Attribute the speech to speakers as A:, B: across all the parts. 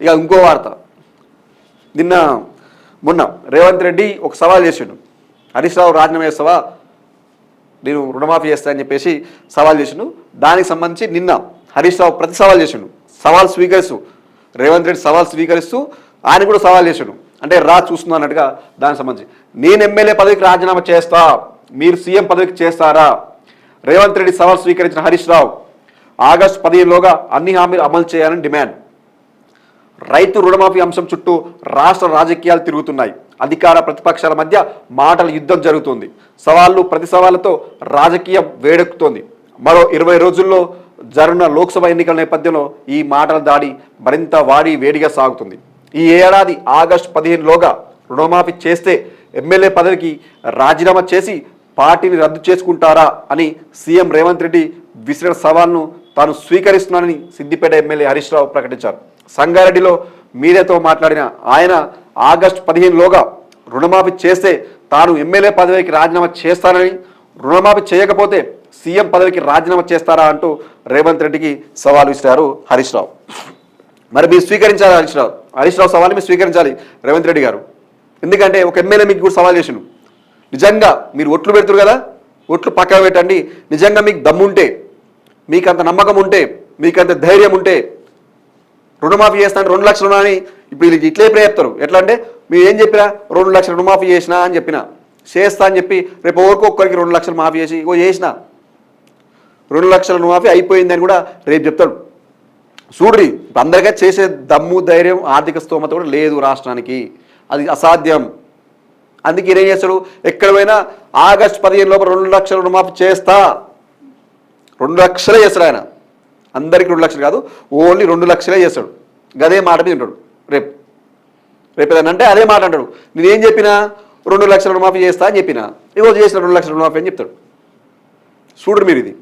A: ఇక ఇంకో వార్త. నిన్న మొన్న రేవంత్ రెడ్డి ఒక సవాల్ చేసిండు. హరీష్ రావు రాజీనామా చేస్తావా? నేను రుణమాఫీ చేస్తా అని చెప్పేసి సవాల్ చేసిండు. దానికి సంబంధించి నిన్న హరీష్ రావు ప్రతి సవాల్ చేసిండు. సవాల్ స్వీకరిస్తూ రేవంత్ రెడ్డి సవాల్ స్వీకరిస్తూ ఆయన కూడా సవాల్ చేసిండు. అంటే రా చూస్తున్నా అన్నట్టుగా దానికి సంబంధించి. నేను ఎమ్మెల్యే పదవికి రాజీనామా చేస్తా. మీరు సీఎం పదవికి చేస్తారా? రేవంత్ రెడ్డి సవాల్ స్వీకరించిన హరీష్ రావు ఆగస్టు పదిహేనులోగా అన్ని హామీలు అమలు చేయాలని డిమాండ్. రైతు రుణమాఫీ అంశం చుట్టూ రాష్ట్ర రాజకీయాలు తిరుగుతున్నాయి. అధికార ప్రతిపక్షాల మధ్య మాటల యుద్ధం జరుగుతుంది. సవాళ్ళు ప్రతి సవాళ్ళతో రాజకీయం వేడెక్కుతోంది. మరో ఇరవై రోజుల్లో జరుగున లోక్సభ ఎన్నికల నేపథ్యంలో ఈ మాటల దాడి మరింత వాడి వేడిగా సాగుతుంది. ఈ ఏడాది ఆగస్టు పదిహేనులోగా రుణమాఫీ చేస్తే ఎమ్మెల్యే పదవికి రాజీనామా చేసి పార్టీని రద్దు చేసుకుంటారా అని సీఎం రేవంత్ రెడ్డి విసిరిన సవాల్ను తాను స్వీకరిస్తున్నానని సిద్దిపేట ఎమ్మెల్యే హరీష్ రావు ప్రకటించారు. సంగారెడ్డిలో మీడియాతో మాట్లాడిన ఆయన ఆగస్టు పదిహేనులోగా రుణమాఫీ చేస్తే తాను ఎమ్మెల్యే పదవికి రాజీనామా చేస్తానని రుణమాఫీ చేయకపోతే సీఎం పదవికి రాజీనామా చేస్తారా అంటూ రేవంత్ రెడ్డికి సవాల్ విసిరారు హరీష్ రావు. మరి మీరు స్వీకరించాలి హరీష్ రావు? హరీష్ రావు సవాల్ని మీరు స్వీకరించాలి రేవంత్ రెడ్డి గారు. ఎందుకంటే ఒక ఎమ్మెల్యే మీకు కూడా సవాల్ చేసిండు. నిజంగా మీరు ఒట్లు పెడుతురు కదా? ఒట్లు పక్కన పెట్టండి. నిజంగా మీకు దమ్ముంటే మీకు అంత నమ్మకం ఉంటే మీకు అంత ధైర్యం ఉంటే రుణమాఫీ చేస్తాను రెండు లక్షలు రుణాన్ని ఇప్పుడు వీళ్ళకి ఇట్లే చెప్తారు ఎట్లా అంటే మీరు ఏం చెప్పినా రెండు లక్షలు రుణమాఫీ చేసినా అని చెప్పిన చేస్తా అని చెప్పి రేపు ఎవరికి ఒక్కరికి రెండు లక్షలు మాఫీ చేసి ఇగో చేసిన రెండు లక్షల రుణమాఫీ అయిపోయిందని కూడా రేపు చెప్తాడు. చూడ్రి ఇప్పుడు అందరికీ చేసే దమ్ము ధైర్యం ఆర్థిక స్తోమత కూడా లేదు రాష్ట్రానికి. అది అసాధ్యం. అందుకే ఈయన ఏం చేస్తాడు? ఎక్కడ పోయినా ఆగస్ట్ పదిహేను లోపల రెండు లక్షల రుణమాఫీ చేస్తా. రెండు లక్షలే చేస్తాడు ఆయన. అందరికీ రెండు లక్షలు కాదు ఓన్లీ రెండు లక్షలే చేస్తాడు. గదే మాట మీద ఉంటాడు. రేపు. రేపు ఏదైనా అంటే అదే మాట అంటాడు. నేనేం చెప్పినా? రెండు లక్షల రుణమాఫీ చేస్తా అని చెప్పిన. ఈరోజు చేసిన రెండు లక్షల రుణమాఫీ అని చెప్తాడు. చూడరు మీరు ఇది.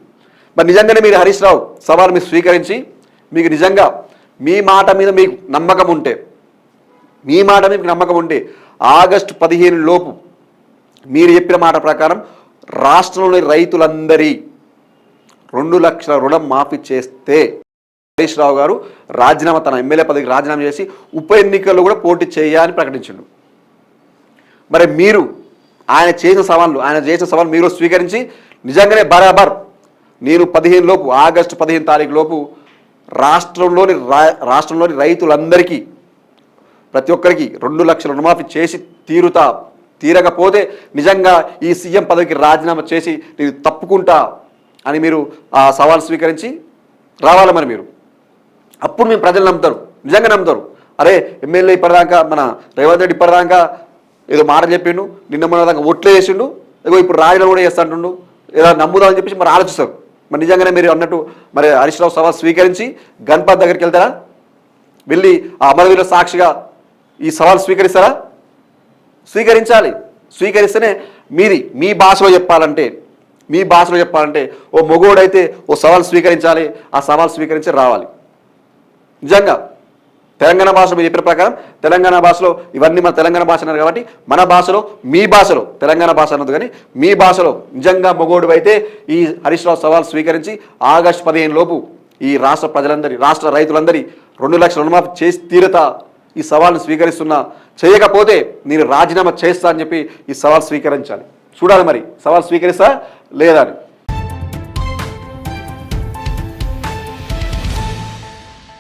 A: మరి నిజంగానే మీరు హరీష్ రావు సవాల్ మీరు స్వీకరించి మీకు నిజంగా మీ మాట మీద మీకు నమ్మకం ఉంటే మీ మాట మీద మీకు నమ్మకం ఉంటే ఆగస్టు పదిహేను లోపు మీరు చెప్పిన మాట ప్రకారం రాష్ట్రంలోని రైతులందరి రెండు లక్షల రుణం మాఫీ చేస్తే హరీష్ రావు గారు రాజీనామా తన ఎమ్మెల్యే పదవికి రాజీనామా చేసి ఉప ఎన్నికల్లో కూడా పోటీ చేయాలని ప్రకటించిండు. మరి మీరు ఆయన చేసిన సవాళ్ళు ఆయన చేసిన సవాళ్ళు మీరు స్వీకరించి నిజంగానే బరాబర్ నేను పదిహేను లోపు ఆగస్టు పదిహేను తారీఖు లోపు రాష్ట్రంలోని రా- రాష్ట్రంలోని రైతులందరికీ ప్రతి ఒక్కరికి రెండు లక్షల రుణమాఫీ చేసి తీరుతా తీరకపోతే నిజంగా ఈ సీఎం పదవికి రాజీనామా చేసి నేను తప్పుకుంటా అని మీరు ఆ సవాల్ స్వీకరించి రావాలి మరి మీరు. అప్పుడు మేము ప్రజలు నమ్ముతారు. నిజంగా నమ్ముతారు. అరే ఎమ్మెల్యే ఇప్పటిదాకా మన రేవంత్ రెడ్డి ఇప్పటిదాకా ఏదో మాట చెప్పిండు నిన్న మన దాకా ఒట్లే చేసిండు ఇగో ఇప్పుడు రాజీనామా కూడా చేస్తుంటుండు ఏదో నమ్ముదామని చెప్పేసి మరి ఆలోచిస్తారు. మరి నిజంగానే మీరు అన్నట్టు మరి హరీష్ రావు సవాల్ స్వీకరించి గణపత్ దగ్గరికి వెళ్తారా? వెళ్ళి ఆ అమరవీరుల సాక్షిగా ఈ సవాల్ స్వీకరిస్తారా? స్వీకరించాలి. స్వీకరిస్తేనే మీది మీ భాషలో చెప్పాలంటే మీ భాషలో చెప్పాలంటే ఓ మొగోడైతే ఓ సవాల్ స్వీకరించాలి ఆ సవాల్ స్వీకరించి రావాలి. నిజంగా తెలంగాణ భాషలో మీరు చెప్పిన ప్రకారం తెలంగాణ భాషలో ఇవన్నీ మన తెలంగాణ భాష అన్నారు కాబట్టి మన భాషలో మీ భాషలో తెలంగాణ భాష అన్నది కానీ మీ భాషలో నిజంగా మొగోడు అయితే ఈ హరీష్ రావు సవాల్ స్వీకరించి ఆగస్టు పదిహేను లోపు ఈ రాష్ట్ర ప్రజలందరి రాష్ట్ర రైతులందరి రెండు లక్షల రుణమాఫీ చేసి తీరతా ఈ సవాల్ను స్వీకరిస్తున్నా. చేయకపోతే నేను రాజీనామా చేస్తా అని చెప్పి ఈ సవాల్ స్వీకరించాలి. చూడాలి మరి సవాల్ స్వీకరిస్తా లేదని.